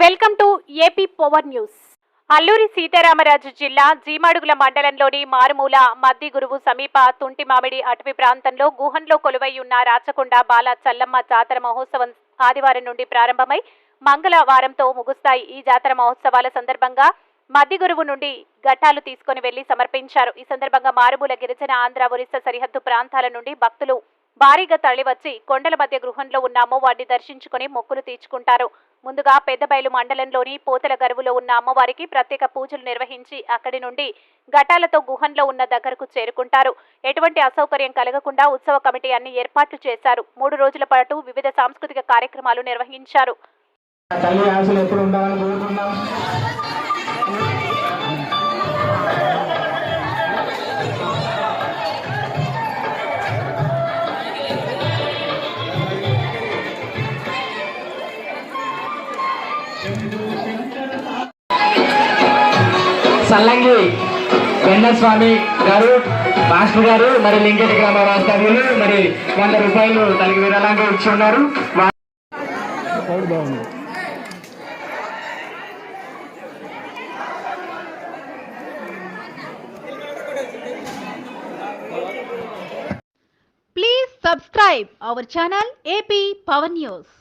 Welcome to AP power news. Alluri Sitarama జిల్లా జీమాడుగుల మండలంలోని మారుమూల మద్ది గురువు సమీప తుంటి మామిడి అటవీ ప్రాంతంలో గుహంలో కొలువై ఉన్న రాచకొండ బాల చల్లమ్మ జాతర మహోత్సవం ఆదివారం నుండి ప్రారంభమై మంగళవారంతో ముగుస్తాయి. ఈ జాతర మహోత్సవాల సందర్భంగా మద్ది గురువు నుండి ఘట్టాలు తీసుకుని వెళ్ళి సమర్పించారు. ఈ సందర్భంగా మారుమూల గిరిజన ఆంధ్ర ఒరిస్సా సరిహద్దు ప్రాంతాల నుండి భక్తులు భారీగా తరలివచ్చి కొండల మధ్య గృహంలో ఉన్న అమ్మవారిని దర్శించుకుని మొక్కులు తీర్చుకుంటారు. ముందుగా పెద్దబయలు మండలంలోని పోతల గరువులో ఉన్న అమ్మవారికి ప్రత్యేక పూజలు నిర్వహించి అక్కడి నుండి ఘటాలతో గుహంలో ఉన్న దగ్గరకు చేరుకుంటారు. ఎటువంటి అసౌకర్యం కలగకుండా ఉత్సవ కమిటీ అన్ని ఏర్పాట్లు చేశారు. మూడు రోజుల పాటు వివిధ సాంస్కృతిక కార్యక్రమాలు నిర్వహించారు. సల్లంగి వెన్నస్వామి గారు మాస్టర్ గారు మరి లింకెట్ గ్రామ వాస్తవ్యులు మరి వంద రూపాయలు తనకి విరాళంగా ఇచ్చి ఉన్నారు. Please subscribe our channel AP power news